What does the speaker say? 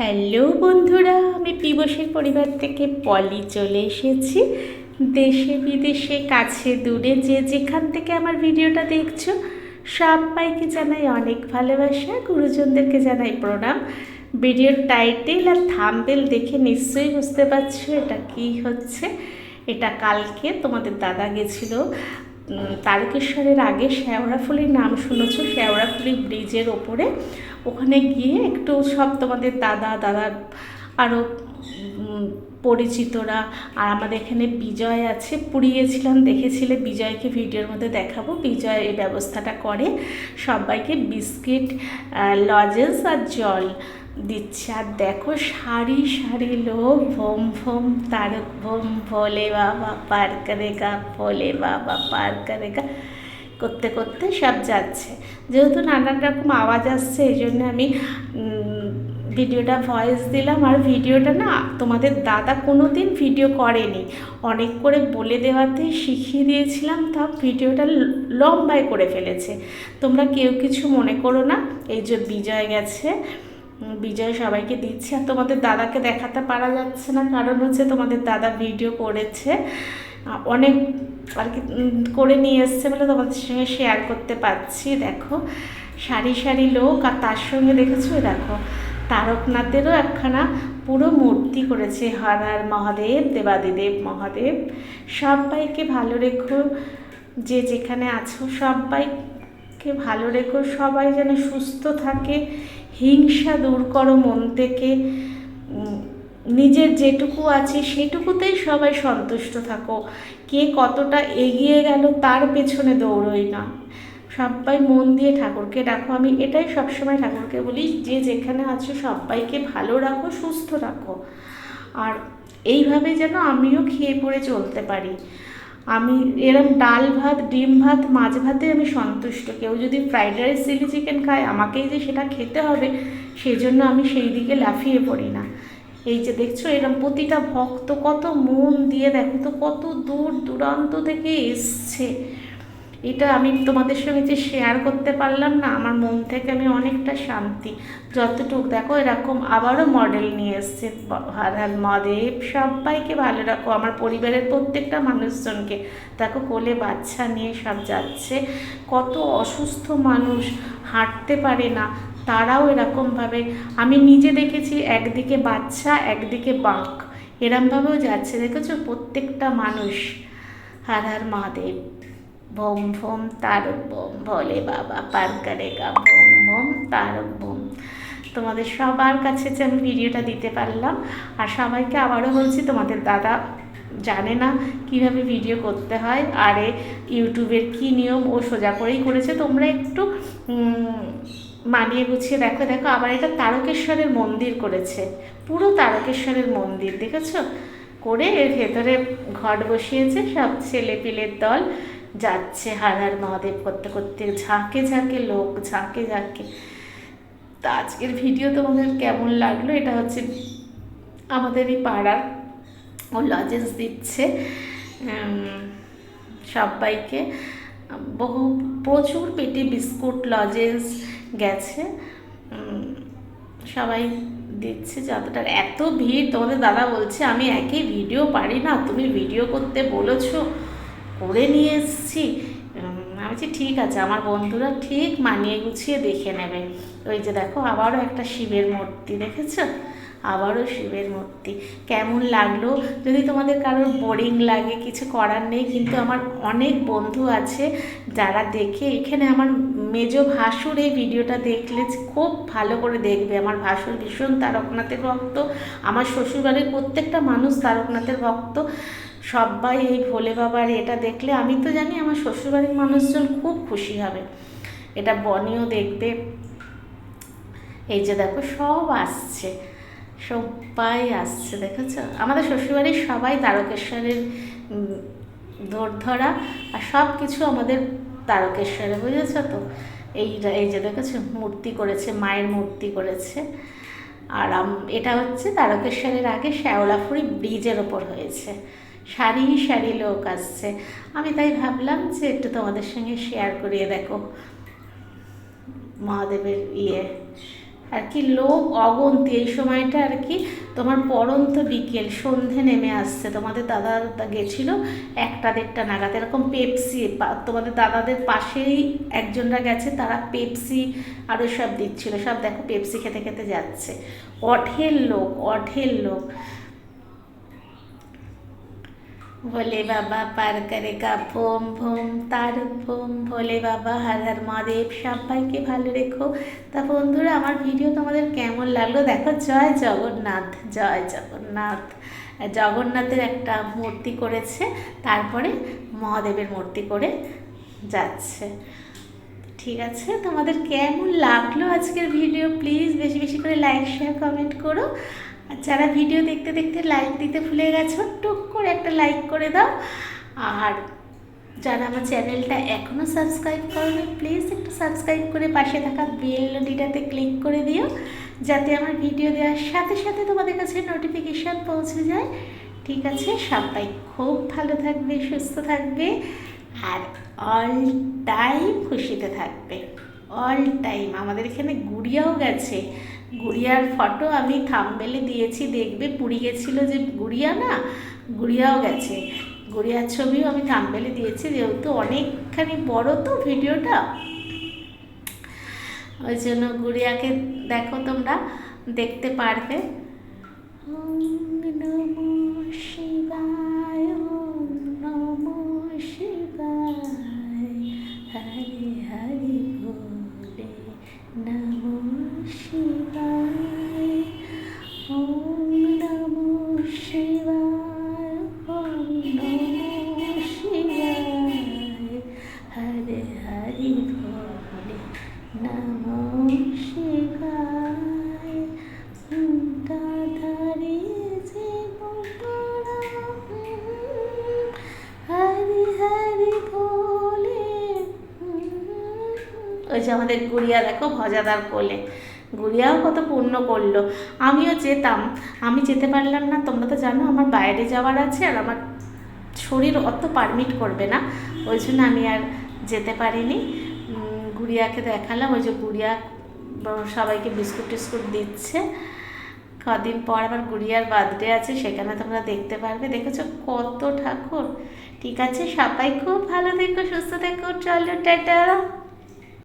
Hello বন্ধুরা, আমি পিবসের পরিবার থেকে পলি চলে এসেছি। দেশে বিদেশে, কাছে দূরে, যে যেখান থেকে আমার ভিডিওটা দেখছ, সবাইকে জানাই অনেক ভালোবাসা। গুরুজনদেরকে জানাই প্রণাম। ভিডিওর টাইটেল আর থাম্বেল দেখে নিশ্চয়ই বুঝতে পারছ এটা কি হচ্ছে। এটা কালকে তোমাদের দাদা গেছিল তারকেশ্বরের আগে শেওড়াফুলির নাম শুনেছো? শেওড়াফুলি ব্রিজের ওপরে। ওখানে গিয়ে একটু সব তোমাদের দাদা, দাদার আরও পরিচিতরা আর আমাদের এখানে বিজয় আছে। পুড়িয়েছিলাম, দেখেছিলে, বিজয়কে ভিডিওর মধ্যে দেখাবো। বিজয় এই ব্যবস্থাটা করে, সবাইকে বিস্কিট লজেন্স আর জল দিচ্ছে। আর দেখো, সারি সারি লোক, ভোম ভোম তারক, ভোম ভোলে বাবা পার করেগা ভোলে বাবা পার করেগা করতে করতে সব যাচ্ছে। যেহেতু নানান রকম আওয়াজ আসছে, এই জন্য আমি ভিডিওটা ভয়েস দিলাম। আর ভিডিওটা না, তোমাদের দাদা কোনো দিন ভিডিও করেনি। অনেক করে বলে দেওয়াতে শিখিয়ে দিয়েছিলাম তা ভিডিওটা লম্বায় করে ফেলেছে। তোমরা কেউ কিছু মনে করো না? এই যে বিজয় গেছে বিজয় সবাইকে দিচ্ছে। আর তোমাদের দাদাকে দেখাতে পারা যাচ্ছে না, কারণ হচ্ছে তোমাদের দাদা ভিডিও করেছে। অনেক আর কি করে নিয়ে এসছে বলে তোমাদের সঙ্গে শেয়ার করতে পারছি। দেখো, সারি সারি লোক আর তার সঙ্গে দেখেছ? দেখো, তারকনাথেরও একখানা পুরো মূর্তি করেছে হর হর মহাদেব, দেবাদিদেব মহাদেব। সবাইকে ভালো রেখো, যে যেখানে আছো সবাইকে ভালো রেখো। সবাই যেন সুস্থ থাকে, হিংসা দূর করো মন থেকে। নিজের যেটুকু আছে সেটুকুতেই সবাই সন্তুষ্ট থাকো। কে কতটা এগিয়ে গেল তার পেছনে দৌড়ই না। সবাই মন দিয়ে ঠাকুরকে রাখো আমি এটাই সবসময় ঠাকুরকে বলি, যে যেখানে আছো সবাইকে ভালো রাখো, সুস্থ রাখো। আর এইভাবে যেন আমিও খেয়ে পড়ে চলতে পারি। আমি এরম ডাল ভাত, ডিম ভাত, মাছ ভাতে আমি সন্তুষ্ট। কেউ যদি ফ্রাইড রাইস, চিলি চিকেন খায়, আমাকেই যে সেটা খেতে হবে সেই জন্য আমি সেই দিকে লাফিয়ে পড়ি না। এই যে দেখছ, এরম প্রতিটা ভক্ত কত মন দিয়ে দেখো তো, কত দূর দূরান্ত থেকে এসছে। এটা আমি তোমাদের সঙ্গে যে শেয়ার করতে পারলাম না, আমার মন থেকে আমি অনেকটা শান্তি। যতটুকু দেখো, এরকম আবারও মডেল নিয়ে এসছে। হার হার মহাদেব, সবাইকে ভালো রাখো। আমার পরিবারের প্রত্যেকটা মানুষজনকে দেখো, কোলে বাচ্চা নিয়ে সব যাচ্ছে। কত অসুস্থ মানুষ, হাঁটতে পারে না। তারাও এরকমভাবে, আমি নিজে দেখেছি একদিকে বাচ্চা, একদিকে বাঁক। এরমভাবেও যাচ্ছে, দেখেছ? প্রত্যেকটা মানুষ। হার হার মহাদেব। ভোম ভোম তারক বোম ভোলে বাবা পার করেগা। ভোম ভোম তারক বোম তোমাদের সবার কাছে যে আমি ভিডিওটা দিতে পারলাম, আর সবাইকে আবারও বলছি, তোমাদের দাদা জানে না কীভাবে ভিডিও করতে হয়, আর ইউটিউবের কী নিয়ম ও সোজা করেই করেছে। তোমরা একটু মানিয়ে গুছিয়ে দেখো দেখো, আবার এটা তারকেশ্বরের মন্দির করেছে। পুরো তারকেশ্বরের মন্দির, দেখেছ? করে এর ভেতরে ঘট বসিয়েছে, সব ছেলে পিলের দল যাচ্ছে হার হার মহাদেব করতে করতে, ঝাঁকে ঝাঁকে লোক, ঝাঁকে ঝাঁকে। তা আজকের ভিডিও তোমাদের কেমন লাগল? এটা হচ্ছে আমাদেরই পাড়ার ও লজেন্স দিচ্ছে সবাইকে। বহু, প্রচুর পেটে বিস্কুট লজেন্স গেছে। সবাই দিচ্ছে যতটা। এত ভিড়, তোমাদের দাদা বলছে, আমি একই ভিডিও পারি না, তুমি ভিডিও করতে বলেছ, করে নিয়ে এসছি। আমি বলছি, ঠিক আছে, আমার বন্ধুরা ঠিক মানিয়ে গুছিয়ে দেখে নেবে। ওই যে দেখো, আবারও একটা শিবের মূর্তি, দেখেছ? আবারও শিবের মূর্তি। কেমন লাগল? যদি তোমাদের কারোর বোরিং লাগে, কিছু করার নেই, কিন্তু আমার অনেক বন্ধু আছে যারা দেখে, এখানে আমার মেজ ভাসুর এই ভিডিওটা দেখলে খুব ভালো করে দেখবে। আমার ভাসুর ভীষণ তারকনাথের ভক্ত, আমার শ্বশুরবাড়ির প্রত্যেকটা মানুষ তারকনাথের ভক্ত। সবাই এই ভোলে বাবার এটা দেখলে আমি তো জানি আমার শ্বশুরবাড়ির মানুষজন খুব খুশি হবে। এটা বনিও দেখবে। এই যে দেখো, সব আসছে। সবাই আসছে, দেখেছ? আমাদের শ্বশুরবাড়ির সবাই তারকেশ্বরের ধরা আর সব কিছু আমাদের তারকেশ্বরে, বুঝেছ তো? এই এই যে, দেখেছ? মূর্তি করেছে, মায়ের মূর্তি করেছে। আর এটা হচ্ছে তারকেশ্বরের আগে শ্যাওলাফুরি ব্রিজের ওপর হয়েছে। সারি সারি লোক আসছে। আমি তাই ভাবলাম যে একটু তোমাদের সঙ্গে শেয়ার করিয়ে দেখো। মহাদেবের ইয়ে। আর কি লোক অগন্তি, এই সময়টা আর কি তোমার পরন্ত বিকেল, সন্ধে নেমে আসছে। তোমাদের দাদা গেছিল একটা দেড়টা নাগাদ, এরকম পেপসি তোমাদের দাদাদের পাশেই একজনরা গেছে, তারা পেপসি আরও সব দিচ্ছিল, সব দেখো পেপসি খেতে খেতে যাচ্ছে। অঠের লোক অঠের লোক। ভোলে বাবা পার করেগা, ভোম ভোম তার ভোম। ভোলে বাবা, হর হর মহাদেব, সবাইকে ভালো রেখো। তা বন্ধুরা, আমার ভিডিও তোমাদের কেমন লাগল? দেখো, জয় জগন্নাথ জয় জগন্নাথ। জগন্নাথের একটা মূর্তি করেছে, তারপরে মহাদেবের মূর্তি করে যাচ্ছে। ঠিক আছে, তোমাদের কেমন লাগল আজকের ভিডিও? প্লিজ বেশি বেশি করে লাইক শেয়ার কমেন্ট করো। আর যারা ভিডিও দেখতে দেখতে লাইক দিতে ভুলে গেছো, টুক করে একটা লাইক করে দাও। আর যারা আমার চ্যানেলটা এখনও সাবস্ক্রাইব করোনি প্লিজ একটু সাবস্ক্রাইব করে পাশে থাকা বেল ক্লিক করে দিও, যাতে আমার ভিডিও দেওয়ার সাথে সাথে তোমাদের কাছে নোটিফিকেশান পৌঁছে যায়। ঠিক আছে, সবাই খুব ভালো থাকবে, সুস্থ থাকবে, আর অল টাইম খুশিতে থাকবে। অল টাইম আমাদের এখানে গুড়িয়াও গেছে। গুড়িয়ার ফটো আমি থামবেলে দিয়েছি, দেখবে পুরী গেছিল যে গুড়িয়া না? গুড়িয়াও গেছে। গুড়িয়ার ছবিও আমি থামবেলে দিয়েছি, যেহেতু অনেকখানি বড় তো ভিডিওটা। ওই জন্য গুড়িয়াকে দেখো তোমরা, দেখতে পারবে। নমো শিবায় নমো শিবায়। আমাদের গুড়িয়া দেখো ভজাদার কোলে। গুড়িয়াও কত পূর্ণ করল। আমিও যেতাম। আমি যেতে পারলাম না। তোমরা তো জানো আমার বাইরে যাওয়ার আছে আর আমার শরীর অত পারমিট করবে না। ওই জন্য আমি আর যেতে পারিনি। গুড়িয়াকে দেখালাম। ওই যে গুড়িয়া সবাইকে বিস্কুট টিস্কুট দিচ্ছে। কদিন পর আবার গুড়িয়ার বার্থডে আছে, সেখানে তোমরা দেখতে পারবে। দেখেছ কত ঠাকুর? ঠিক আছে, সবাই খুব ভালো থেকো, সুস্থ থেকো। চলো, টাটা।